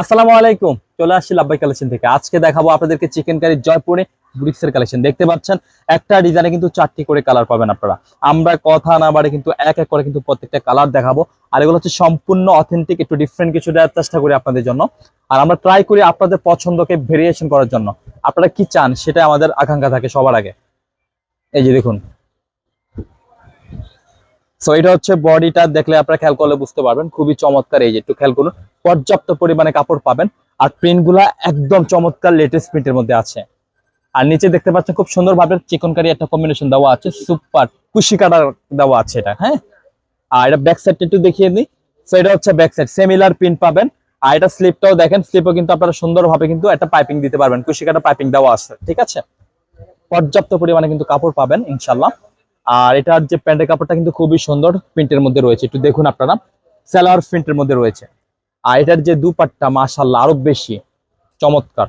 আসসালামু আলাইকুম। চলে আসছি লাভবাই কালেকশন থেকে। আজকে দেখাবো আপনাদেরকে চিকেন কারি জয়পুরে ব্রিক্সের কালেকশন। দেখতে পাচ্ছেন, একটা ডিজাইনে কিন্তু চারটি করে কালার পাবেন আপনারা। আমরা কথা না বাড়ে কিন্তু এক এক করে কিন্তু প্রত্যেকটা কালার দেখাবো। আর এগুলো হচ্ছে সম্পূর্ণ অথেন্টিক একটু ডিফারেন্ট কিছু দেওয়ার চেষ্টা করি আপনাদের জন্য। আর আমরা ট্রাই করি আপনাদের পছন্দকে ভেরিয়েশন করার জন্য। আপনারা কি চান সেটা আমাদের আকাঙ্ক্ষা থাকে সবার আগে। এই যে দেখুন সো এটা হচ্ছে বডিটা দেখলে আপনারা খেয়াল করলে বুঝতে পারবেন। খুবই চমৎকার এই যে, একটু খেয়াল করুন। পর্যাপ্ত পরিমাণে কাপড় পাবেন। আর প্রিন্টগুলা একদম চমৎকার লেটেস্ট প্রিন্টের মধ্যে আছে। আর নিচে দেখতে পাচ্ছেন খুব সুন্দর ভাবে চিকন কারি একটা কম্বিনেশন দেওয়া আছে। সুপার কুশি কাটার দেওয়া আছে এটা হ্যাঁ? আর এটা ব্যাক সাইডটা একটু দেখিয়ে দিই। সো এটা হচ্ছে ব্যাক সাইড সেমিলার প্রিন্ট পাবেন। আর এটা স্লিপটাও দেখেন স্লিপও কিন্তু আপনারা সুন্দরভাবে কিন্তু একটা পাইপিং দিতে পারবেন। কুশি কাটা পাইপিং দেওয়া আছে, ঠিক আছে? পর্যাপ্ত পরিমাণে কিন্তু কাপড় পাবেন ইনশাল্লাহ আর এটার যে প্যান্টের কাপড়টা কিন্তু খুবই সুন্দর প্রিন্টের মধ্যে রয়েছে। একটু দেখুন আপনারা সেলার প্রিন্টের মধ্যে রয়েছে। আর এটার যে দুপাট্টা মাশাল্লাহ আরও বেশি চমৎকার।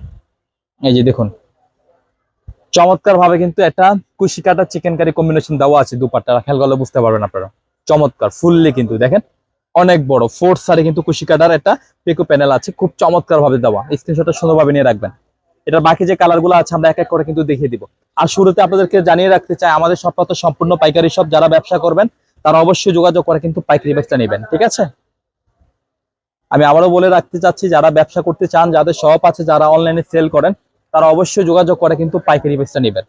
এই যে দেখুন চমৎকার ভাবে কিন্তু একটা কুশি কাটা চিকেন কারি কম্বিনেশন দেওয়া আছে দুপাট্টা। খেয়াল করলে বুঝতে পারবেন আপনারা। চমৎকার ফুললি কিন্তু দেখেন, অনেক বড়। ফোর সারে কিন্তু কুশি কাটার একটা পেকো প্যানেল আছে। খুব চমৎকার ভাবে দেওয়া। স্ক্রিনশটটা সুন্দরভাবে নিয়ে রাখবেন। এটার বাকি যে কালারগুলো আছে, আমরা এক এক করে কিন্তু দেখিয়ে দিব। আর শুরুতে আপনাদেরকে জানিয়ে রাখতে চাই, আমাদের সবটা তো সম্পূর্ণ পাইকারি সব যারা ব্যবসা করবেন, তারা অবশ্যই যোগাযোগ করে কিন্তু পাইকারি ব্যবসা নেবেন, ঠিক আছে? আমি আবারও বলে রাখতে চাচ্ছি, যারা ব্যবসা করতে চান, যাদের শপ আছে, যারা অনলাইনে সেল করেন, তারা অবশ্যই যোগাযোগ করে কিন্তু পাইকারি ব্যবসা নেবেন।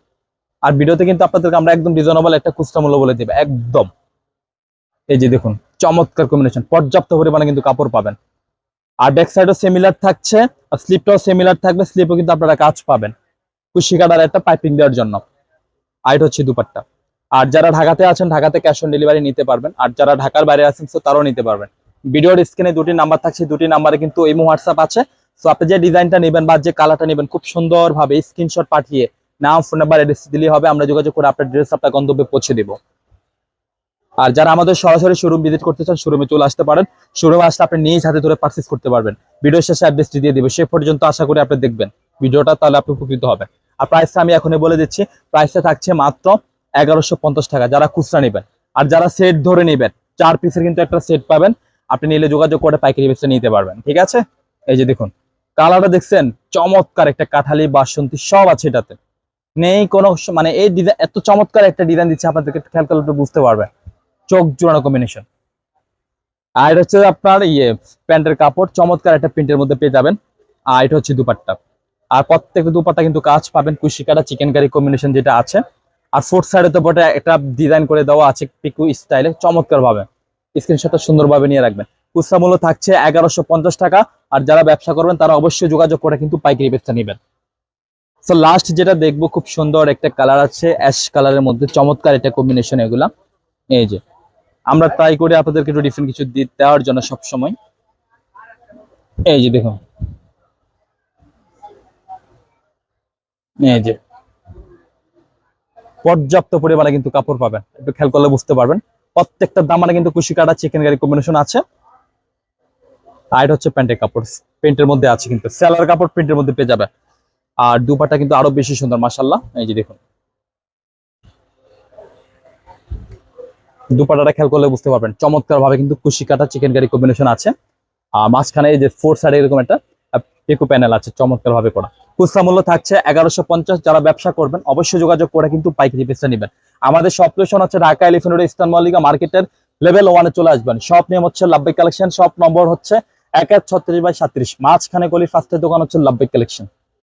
আর ভিডিওতে কিন্তু আপনাদেরকে আমরা একদম রিজনেবল একটা খুচরা মূল্য বলে দেবে, একদম। এই যে দেখুন, চমৎকার কম্বিনেশন পর্যাপ্ত পরিমাণে কিন্তু কাপড় পাবেন। আর ব্যাক সাইডও সিমিলার থাকছে, আর স্লিপটাও সিমিলার থাকবে স্লিপও কিন্তু আপনারা কাজ পাবেন। কুশি কাটার একটা পাইপিং দেওয়ার জন্য। আর এটা হচ্ছে দুপাট্টা। আর যারা ঢাকাতে আছেন, ঢাকাতে ক্যাশ অন ডেলিভারি নিতে পারবেন। আর যারা ঢাকার বাইরে আছেন তো তারাও নিতে পারবেন। ভিডিওর স্ক্রিনে দুটি নাম্বার থাকছে, দুটি নাম্বারে কিন্তু এই হোয়াটসঅ্যাপ আছে। তো আপনি যে ডিজাইনটা নেবেন বা যে কালারটা নেবেন, খুব সুন্দরভাবে স্ক্রিনশট পাঠিয়ে নাম ফোন নাম্বার অ্যাড্রেস দিলেই হবে। আমরা যোগাযোগ করে আপনার ড্রেস আপনার গন্তব্যে পৌঁছে দিব। আর যারা আমাদের সরাসরি শোরুম ভিজিট করতে চান শোরুমে চলে আসতে পারেন। শোরুমে আসলে আপনি নিজ হাতে ধরে পারচেস করতে পারবেন। ভিডিও শেষে অ্যাড্রেসটি দিয়ে দিবে। সে পর্যন্ত আশা করি আপনি দেখবেন। ভিডিওটা তাহলে আপনি উপকৃত হবেন। আর প্রাইসটা আমি এখনই বলে দিচ্ছি। প্রাইসটা থাকছে মাত্র এগারোশো টাকা। যারা খুচরা নেবেন আর যারা সেট ধরে নেবেন, চার পিসের কিন্তু একটা সেট পাবেন। আপনি নিলে যোগাযোগ করে পাইকারি বেচে নিতে পারবেন। ঠিক আছে? এই যে দেখুন কালারটা দেখছেন? চমৎকার একটা কাঠালি, বাসন্তী, সব আছে এটাতে। নেই কোনো মানে এই ডিজাইন এত চমৎকার একটা ডিজাইন দিচ্ছে, আপনাদেরকে খেয়াল করলে বুঝতে পারবেন। চোখ জোড়ানো কম্বিনেশন আর এটা হচ্ছে আপনার ইয়ে প্যান্টের কাপড়, চমৎকার একটা প্রিন্টের মধ্যে পেয়ে যাবেন। আর এটা হচ্ছে দুপাট্টা। আর প্রত্যেকটা দুপাট্টা কিন্তু কাজ পাবেন কুশি কাটা চিকেন কারি কম্বিনেশন যেটা আছে। আর ফোর্থ সাইডে তো বটে, একটা ডিজাইন করে দেওয়া আছে পিকু স্টাইলে চমৎকার ভাবে স্ক্রিনশটটা সুন্দরভাবে নিয়ে রাখবেন। খুচরা মূল্য থাকছে এগারোশো পঞ্চাশ টাকা। আর যারা ব্যবসা করবেন, তারা অবশ্যই যোগাযোগ করে কিন্তু পাইকারি ব্যবসা নেবেন। সো লাস্ট যেটা দেখব, খুব সুন্দর একটা কালার আছে অ্যাশ কালারের মধ্যে চমৎকার একটা কম্বিনেশন এগুলা। এই যে আমরা ট্রাই করি আপনাদেরকে একটু ডিফারেন্ট কিছু দেওয়ার জন্য সব সময় এই যে দেখুন। এই যে। পর্যাপ্ত পরিমাণে কিন্তু কাপড় পাবেন। একটু খেয়াল করলে বুঝতে পারবেন। প্রত্যেকটা দামানে কিন্তু কুশি কাটা চিকেন কারি কম্বিনেশন আছে। আর এটা হচ্ছে প্যান্টের কাপড়। প্যান্টের মধ্যে আছে কিন্তু। সেলার কাপড় প্রিন্টের মধ্যে পেয়ে যাবে। আর দুপাটা কিন্তু আরও বেশি সুন্দর মাসাল্লাহ এই যে দেখুন। দুপাটাটা খেয়াল করলে বুঝতে পারবেন। চমৎকার ভাবে কিন্তু কুশি কাটা চিকেন কারি কম্বিনেশন আছে। আর মাঝখানে যে ফোর সাইডে এরকম একটা টেকু প্যানেল আছে চমৎকার ভাবে করা। খুচরা মূল্য থাকছে এগারোশো পঞ্চাশ, যারা ব্যবসা করবেন অবশ্যই যোগাযোগ করে কিন্তু পাইকারি পেসটা নেবেন। আমাদের সব লোকেশন হচ্ছে Dhaka elephant road eastern Mallika মার্কেটের লেভেল ওয়ানে চলে আসবেন। সব নেম হচ্ছে লাভবিক কালেকশন সব নম্বর হচ্ছে এক এক ছত্রিশ বাই সাত্রিশ। মাঝখানে গলি ফার্স্টের দোকান হচ্ছে লাভবিক কালেকশন